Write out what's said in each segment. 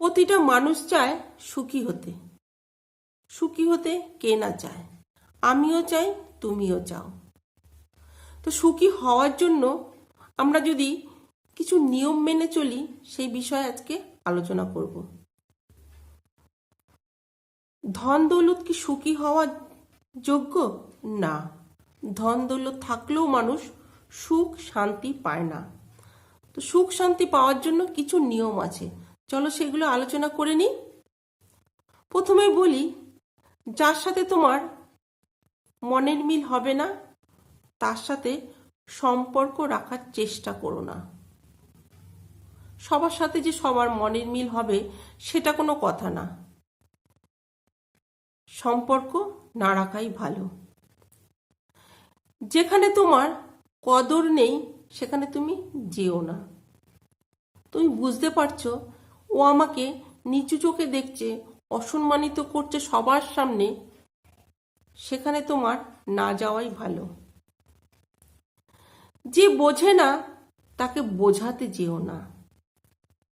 প্রতিটা মানুষ চায় সুখী হতে। সুখী হতে কে না চায়? আমিও চাই, তুমিও চাও। তো সুখী হওয়ার জন্য আমরা যদি কিছু নিয়ম মেনে চলি, সেই বিষয়ে আজকে আলোচনা করব। ধন দৌলত কি সুখী হওয়া যোগ্য? না। ধন দৌলত থাকলেও মানুষ সুখ শান্তি পায় না। তো সুখ শান্তি পাওয়ার জন্য কিছু নিয়ম আছে। চলো সেগুলো আলোচনা করে নিই। প্রথমে বলি, যার সাথে তোমার মনের মিল হবে না, তার সাথে সম্পর্ক রাখার চেষ্টা করো না। সবার সাথে যে সবার মনের মিল হবে, সেটা কোনো কথা না। সম্পর্ক না রাখাই ভালো। যেখানে তোমার কদর নেই, সেখানে তুমি যেও না। তুমি বুঝতে পারছ আমাকে নিচু চোখে দেখছে, অসম্মানিত করছে সবার সামনে। সেখানে তোমার না যাওয়াই ভালো। যে বোঝে না, তাকে বোঝাতে যেও না।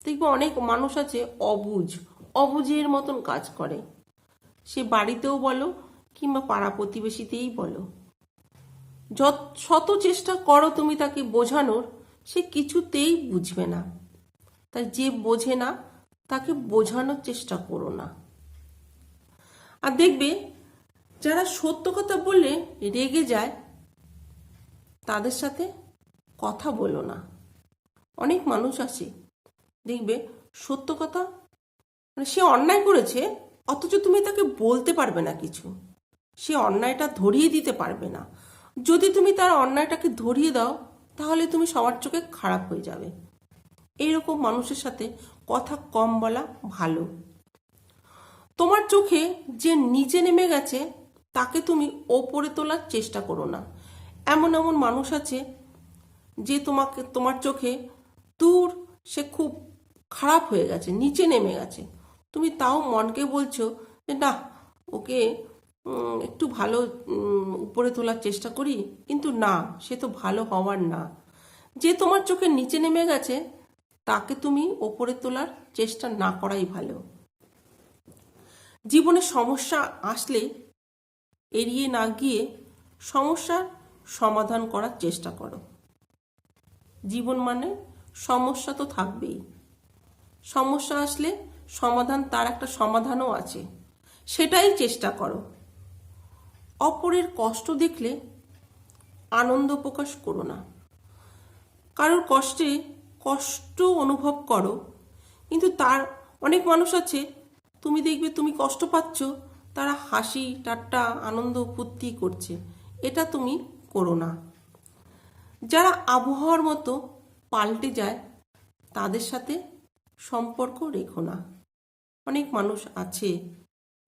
দেখবে অনেক মানুষ আছে অবুঝ অবুঝের মতন কাজ করে। সে বাড়িতেও বলো কিংবা পাড়া প্রতিবেশীতেই বলো। যত, শত চেষ্টা করো তুমি তাকে বোঝানোর, সে কিছুতেই বুঝবে না। তাই যে বোঝে না তাকে বোঝানোর চেষ্টা করো না। আর দেখবে, যারা সত্য কথা বললে রেগে যায়, তাদের সাথে কথা বলো না। অনেক মানুষ আছে, দেখবে সত্য কথা মানে সে অন্যায় করেছে, অথচ তুমি তাকে বলতে পারবে না কিছু। সে অন্যায়টা ধরিয়ে দিতে পারবে না। যদি তুমি তার অন্যায়টাকে ধরিয়ে দাও, তাহলে তুমি সবার চোখে খারাপ হয়ে যাবে। এইরকম মানুষের সাথে কথা কম বলা ভালো। তোমার চোখে যে নিচে নেমে গেছে, তাকে তুমি ওপরে তোলার চেষ্টা করো না। এমন এমন মানুষ আছে যে তোমাকে, তোমার চোখে দূর সে খুব খারাপ হয়ে গেছে, নিচে নেমে গেছে। তুমি তাও মনকে বলছো যে, না, ওকে একটু ভালো উপরে তোলার চেষ্টা করি। কিন্তু না, সে তো ভালো হওয়ার না। যে তোমার চোখে নিচে নেমে গেছে তাকে তুমি ওপরে তোলার চেষ্টা না করাই ভালো। জীবনে সমস্যা আসলে এড়িয়ে না গিয়ে সমস্যার সমাধান করার চেষ্টা করো। জীবন মানে সমস্যা তো থাকবেই। সমস্যা আসলে সমাধান, তার একটা সমাধানও আছে। সেটাই চেষ্টা করো। অপরের কষ্ট দেখলে আনন্দ প্রকাশ করো না। কারোর কষ্টে কষ্ট অনুভব করো। কিন্তু তার অনেক মানুষ আছে, তুমি দেখবে তুমি কষ্ট পাচ্ছ, তারা হাসি, ঠাট্টা, আনন্দ ফুর্তি করছে। এটা তুমি করো না। যারা আবহাওয়ার মতো পাল্টে যায়, তাদের সাথে সম্পর্ক রেখো না। অনেক মানুষ আছে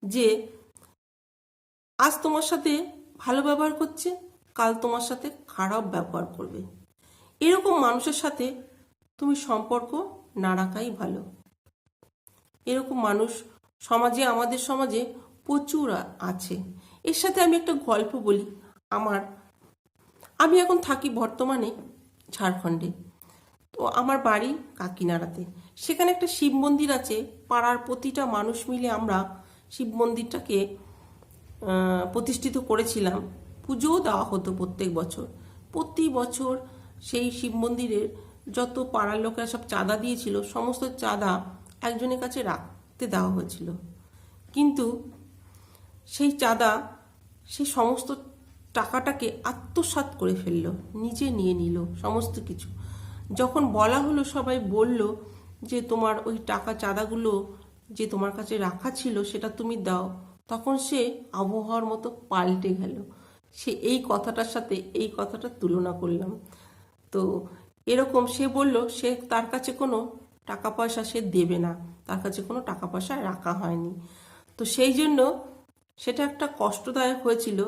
যে, আজ তোমার সাথে ভালো ব্যবহার করছে, কাল তোমার সাথে খারাপ ব্যবহার করবে। এরকম মানুষের সাথে তুমি সম্পর্ক না রাখাই ভালো। এরকম মানুষ সমাজে, আমাদের সমাজে প্রচুর আছে। এর সাথে আমি একটা গল্প বলি। আমার, আমি এখন থাকি বর্তমানে ঝাড়খণ্ডে। তো আমার বাড়ি কাকিনাড়াতে। সেখানে একটা শিব মন্দির আছে। পাড়ার প্রতিটা মানুষ মিলে আমরা শিব মন্দিরটাকে প্রতিষ্ঠিত করেছিলাম। পুজোও দেওয়া হতো প্রত্যেক বছর। প্রতি বছর সেই শিব মন্দিরের যত পাড়ার লোকেরা সব চাঁদা দিয়েছিল, সমস্ত চাঁদা একজনের কাছে রাখতে দেওয়া হয়েছিল। কিন্তু সেই চাঁদা, সেই সমস্ত টাকাটাকে আত্মসাৎ করে ফেলল, নিজে নিয়ে নিল, সমস্ত কিছু। যখন বলা হলো, সবাই বলল যে, তোমার ওই টাকা চাঁদাগুলো যে তোমার কাছে রাখা ছিল, সেটা তুমি দাও। তখন সে আবহাওয়ার মতো পাল্টে গেল। সে এই কথাটার সাথে এই কথাটা তুলনা করলাম। তো এরকম সে বলল, সে তার কাছে কোনো টাকা পয়সা সে দেবে না। তার কাছে কোনো টাকা পয়সা রাখা হয়নি। তো সেই জন্য সেটা একটা কষ্টদায়ক হয়েছিল।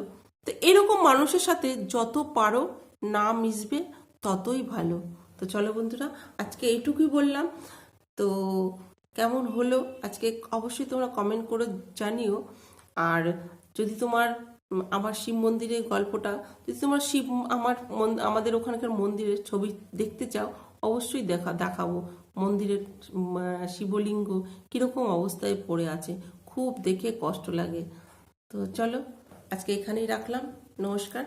তো এরকম মানুষের সাথে যত পারো না মিশবে, ততই ভালো। তো চলো বন্ধুরা, আজকে এইটুকুই বললাম। তো কেমন হলো আজকে অবশ্যই তোমরা কমেন্ট করে জানিও। আর যদি তোমার আমার শিব মন্দিরের গল্পটা, যদি তোমার শিব আমার আমাদের ওখানকার মন্দিরের ছবি দেখতে চাও, অবশ্যই দেখা, দেখাবো। মন্দিরের শিবলিঙ্গ কীরকম অবস্থায় পড়ে আছে, খুব দেখে কষ্ট লাগে। তো চলো, আজকে এখানেই রাখলাম। নমস্কার।